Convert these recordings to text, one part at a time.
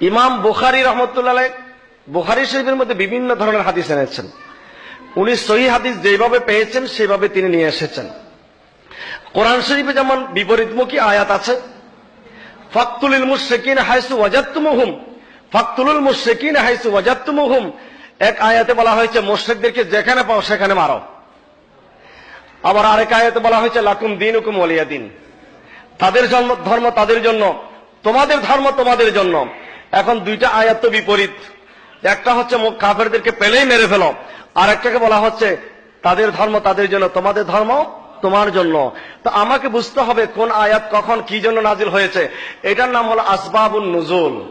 ইমাম বুখারি রহমতুল্লাহ বুখারি শরীফের মধ্যে বিভিন্ন ধরনের হাদিস এনেছেন। উনি সহি হাদিস যেভাবে পেয়েছেন, সেভাবে তিনি নিয়ে এসেছেন। কোরআন শরীফে যেমন বিপরীতমুখী আয়াত আছে, ফাকতুলিল মুশরিকিন হাইসু ওয়াজাত্তুমুহুম ফাকতুলুল মুশরিকিন হাইসু ওয়াজাত্তুমুহুম এক আয়াতে বলা হয়েছে, মুশরিকদেরকে যেখানে পাও সেখানে মারো। আবার আরেক আয়াতে বলা হয়েছে, লাকুম দিন হুকুম ওলিয়া দিন। তাদের জন্ম ধর্ম তাদের জন্য, তোমাদের ধর্ম তোমাদের জন্য। এখন দুইটা আয়াত তো বিপরীত। একটা হচ্ছে কাফেরদেরকে পেলেই মেরে ফেলো আর একটাকে বলা হচ্ছে, তাদের ধর্ম তাদের জন্য, তোমাদের ধর্ম তোমার জন্য। তো আমাকে বুঝতে হবে কোন আয়াত কখন কি জন্য নাজিল হয়েছে। এটার নাম হলো আসবাবুল নজুল।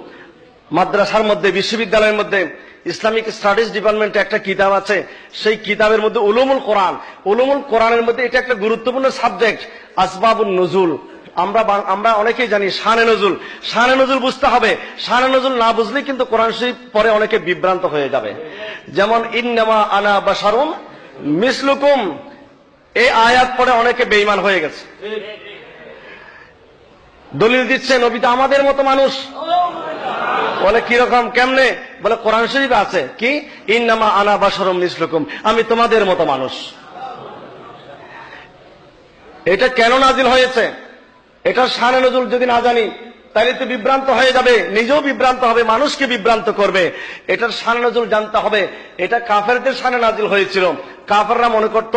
মাদ্রাসার মধ্যে, বিশ্ববিদ্যালয়ের মধ্যে, ইসলামিক স্টাডিজ ডিপার্টমেন্টে একটা কিতাব আছে। সেই কিতাবের মধ্যে উলুমুল কোরআন। উলুমুল কোরআনের মধ্যে এটা একটা গুরুত্বপূর্ণ সাবজেক্ট আসবাবুল নজুল। আমরা আমরা অনেকেই জানি শানে নজুল। শানে নজুল বুঝতে হবে। শানে নজুল না বুঝলে কিন্তু কোরআন শরীফ পরে অনেকে বিভ্রান্ত হয়ে যাবে। যেমন, ইন্নামা আনা বাসারুম মিসলুকুম। এই আয়াত পরে অনেকে বেইমান হয়ে গেছে। দলিল দিচ্ছে, নবী আমাদের মতো মানুষ। বলে, কীরকম, কেমনে? বলে, কোরআন শরীফ আছে। কি? ইন্নামা আনা বাসরম মিসলুকুম। আমি তোমাদের মতো মানুষ। এটা কেন নাজিল হয়েছে? এটা শানে নজুল যদি না জানি তাহলে তো বিভ্রান্ত হয়ে যাবে, নিজেও বিভ্রান্ত হবে, মানুষকে বিভ্রান্ত করবে। এটার শানে নজুল জানতে হবে, এটা কাফেরদের সানে নাজিল হয়েছিল। কাফেররা মনে করত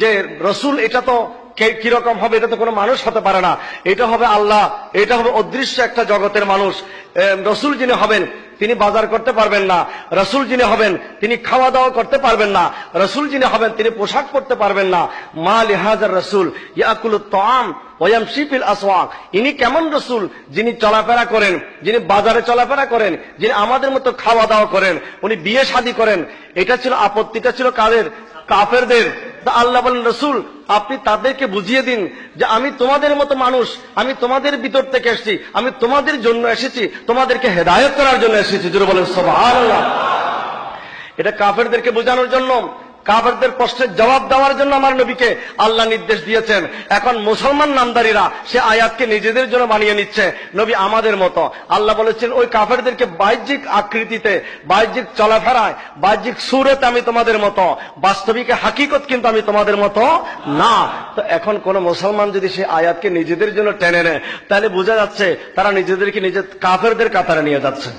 যে রসুল এটা তো কীরকম হবে এটা তো কোনো মানুষ হতে পারে না। এটা হবে আল্লাহ, এটা হবে অদৃশ্য একটা জগতের মানুষ। রসুল যিনি হবেন, তিনি বাজার করতে পারবেন না। রসুল যিনি হবেন, তিনি খাওয়া দাওয়া করতে পারবেন না। রসুল যিনি হবেন, তিনি পোশাক পরতে পারবেন না। মা লিহাজার রসুল, ইয়াকুল তাম ওয়াম শিফিল আসওয়াক। ইনি কেমন রসুল? যিনি চলাফেরা করেন, যিনি বাজারে চলাফেরা করেন, যিনি আমাদের মতো খাওয়া দাওয়া করেন, উনি বিয়ে শাদী করেন। এটা ছিল আপত্তিটা ছিল কাদের? কাফেরদের। আল্লাহ বলেন, রসুল আপনি তাদেরকে বুঝিয়ে দিন যে আমি তোমাদের মতো মানুষ, আমি তোমাদের ভিতর থেকে এসেছি, আমি তোমাদের জন্য এসেছি, তোমাদেরকে হেদায়ত করার জন্য এসেছি। যেটা বলেন সব এটা কাফেরদেরকে বোঝানোর জন্য কাফেরদের প্রশ্নের জবাব দেওয়ার জন্য আমার নবীকে আল্লাহ নির্দেশ দিয়েছেন। এখন মুসলমান নামদারিরা সে আয়াতকে নিজেদের জন্য বানিয়ে নিচ্ছে। নবী আমাদের মতো। আল্লাহ বলেছেন, ওই কাফেরদেরকে বাহ্যিক আকৃতিতে, বাহ্যিক চলাফেরায়, বাহ্যিক সুরতে আমি তোমাদের মতো। বাস্তবিক হাকিকত কিন্তু আমি তোমাদের মতো না। তো এখন কোন মুসলমান যদি সে আয়াতকে নিজেদের জন্য টেনে নেয়, তাহলে বোঝা যাচ্ছে তারা নিজেদেরকে নিজের কাফেরদের কাতারে নিয়ে যাচ্ছে।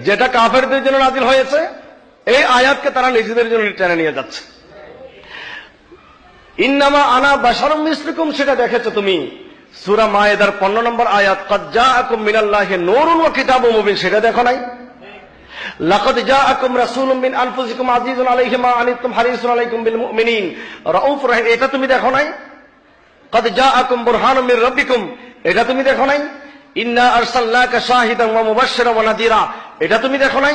যেটা কাফেরদের জন্য নাজিল হয়েছে এই আয়াতকে তারা নিজেদের জন্য টেনে নিয়ে যাচ্ছে। ইন্নামা আনা বাসারম মিসলিকুম, সেটা দেখেছ তুমি? সুরা মায়েদার পনেরো নম্বর আয়াত কজ্জা আকুম মিনাল্লাহে নূরুন ওয়া কিতাবুম মুবিন সেটা দেখো নাই? লাকাদ আনফুসিকুম আজিজুন আনিতুম হারিসুন আলাইকুম বিল মুমিনিন রাউফুর রাহিম এটা তুমি দেখো নাই? কদ জাআকুম বুরহানুম মির রাব্বিকুম এটা তুমি দেখো নাই? ইন্না আরসালনাকা শাহিদান ওয়া ওয়া নাদিরা এটা তুমি দেখো নাই?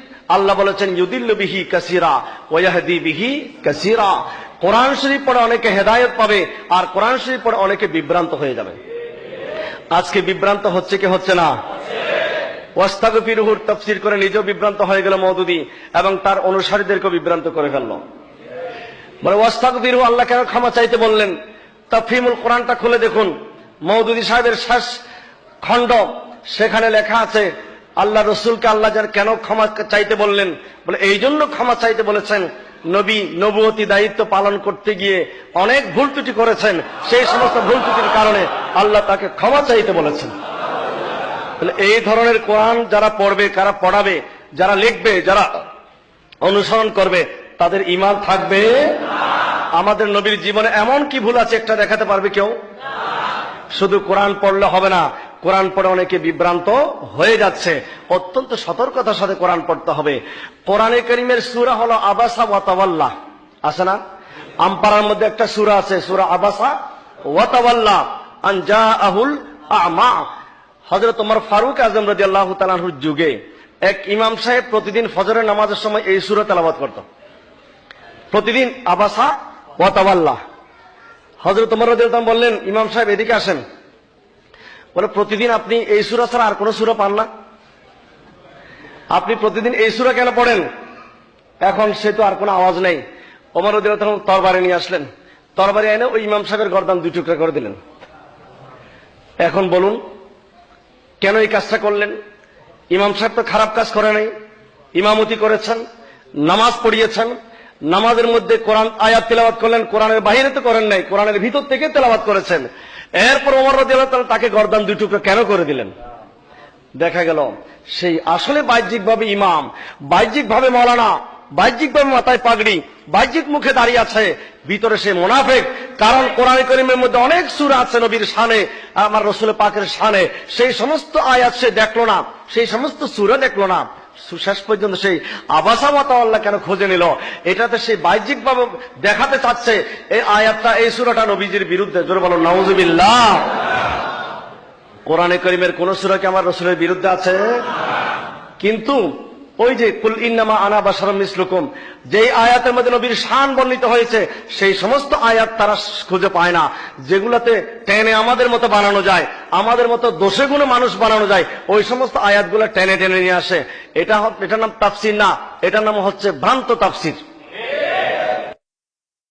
আল্লাহ বলেছেন, ইউদিল্লু বিহি কাসিরা ওয়াহদি বিহি কাসিরা। কোরআন শরীফ পড়ে অনেকে হেদায়েত পাবে, আর কোরআন শরীফ পড়ে অনেকে বিভ্রান্ত হয়ে যাবে। আজকে বিভ্রান্ত হচ্ছে কি হচ্ছে না? ওয়াস্তাগফিরুহুর তাফসীর করে নিজেও বিভ্রান্ত হয়ে গেল মওদুদি, এবং তার অনুসারীদেরকেও বিভ্রান্ত করে ফেলল। বলে ওয়াস্তাগফিরু আল্লাহ কেন ক্ষমা চাইতে বললেন? তাফহিমুল কোরআনটা খুলে দেখুন। মৌদুদি সাহেবের শেষ খণ্ড, সেখানে লেখা আছে আল্লাহ রসুলকে আল্লাহ যেন কেন ক্ষমা চাইতে বললেন? বলে, এই জন্য ক্ষমা চাইতে বলেছেন। নবী নবুয়তি দায়িত্ব পালন করতে গিয়ে অনেক ভুল ত্রুটি করেছেন। সেই সমস্ত ভুল ত্রুটির কারণে আল্লাহ তাকে ক্ষমা চাইতে বলেছেন। এই ধরনের কোরআন যারা পড়বে, কারা পড়াবে, যারা লিখবে, যারা অনুসরণ করবে, তাদের ইমান থাকবে আমাদের নবীর জীবনে এমন কি ভুল আছে, একটা দেখাতে পারবে কেউ? শুধু কোরআন পড়লে হবে না কোরআন পড়ে অনেকে বিভ্রান্ত হয়ে যাচ্ছে। অত্যন্ত সতর্কতার সাথে কোরআন পড়তে হবে। কোরআনে করিমের সুরা হলো আবাসা ওয়াতাওয়াল্লা আছে না? আমপাড়ার মধ্যে একটা সুরা আছে, সুরা আবাসা ওয়াতাওয়াল্লা আনজা আহুল আমা। হজরত তোমার ফারুক আজম রাজি আল্লাহ তালাহুর যুগে এক ইমাম সাহেব প্রতিদিন ফজরের নামাজের সময় এই সুরা তেলাবাদ করত। প্রতিদিন আবাসা ওয়াতাওয়াল্লাহ হজরত তোমার রাজি বললেন, ইমাম সাহেব, এদিকে আসেন। বলে, প্রতিদিন আপনি এই সুরা ছাড়া আর কোনো সুরা পান না। আপনি প্রতিদিন এই সুরা কেন পড়েন? এখন সে তো আর কোনো আওয়াজ নেই। ওমর তখন তরবারি নিয়ে আসলেন। তরবারি এনে ওই ইমাম সাহেবের গর্দান দুই টুকরা করে দিলেন। এখন বলুন, কেন এই কাজটা করলেন? ইমাম সাহেব তো খারাপ কাজ করে নাই। ইমামতি করেছেন, নামাজ পড়িয়েছেন, নামাজের মধ্যে কোরআন আয়াত তেলাবাদ করলেন, কোরআনের বাইরে তো করেন নাই, কোরআনের ভিতর থেকে তেলাবাদ করেছেন। এরপর ওমর রদিয়াল তাকে গর্দান দুই টুকরা কেন করে দিলেন? দেখা গেল, সেই আসলে বাহ্যিক ভাবে ইমাম বাহ্যিক ভাবে মৌলানা বাহ্যিক ভাবে মাথায় পাগড়ি, বাহ্যিক মুখে দাঁড়িয়ে আছে, ভিতরে সে মোনাফেক। কারণ কোরআন করিমের মধ্যে অনেক সুর আছে নবীর শানে, আমার রসুল পাকের শানে। সেই সমস্ত আয়াত সে দেখল না, সেই সমস্ত সুরে দেখল না। শেষ পর্যন্ত সেই আবাসা মাতাওয়াল্লাহ কেন খোঁজে নিল? এটাতে সেই বাহ্যিক ভাবে দেখাতে চাচ্ছে, এই আয়াতটা, এই সুরাটা নবীজির বিরুদ্ধে। জোরে বলো নওয়াজুবিল্লাহ কোরআনে করিমের কোন সুরা কি আমার রসুলের বিরুদ্ধে আছে? কিন্তু ওই যে, কুল ইন্নামা আনা বাসারম মিসলুকুম যেই আয়াতের মধ্যে নবীর শান বর্ণিত হয়েছে, সেই সমস্ত আয়াত তারা খুঁজে পায় না। যেগুলাতে টেনে আমাদের মতো বানানো যায়, আমাদের মতো দোষে গুণে মানুষ বানানো যায়, ওই সমস্ত আয়াতগুলো টেনে টেনে নিয়ে আসে। এটা এটার নাম তাফসির না, এটার নাম হচ্ছে ভ্রান্ত তাফসির।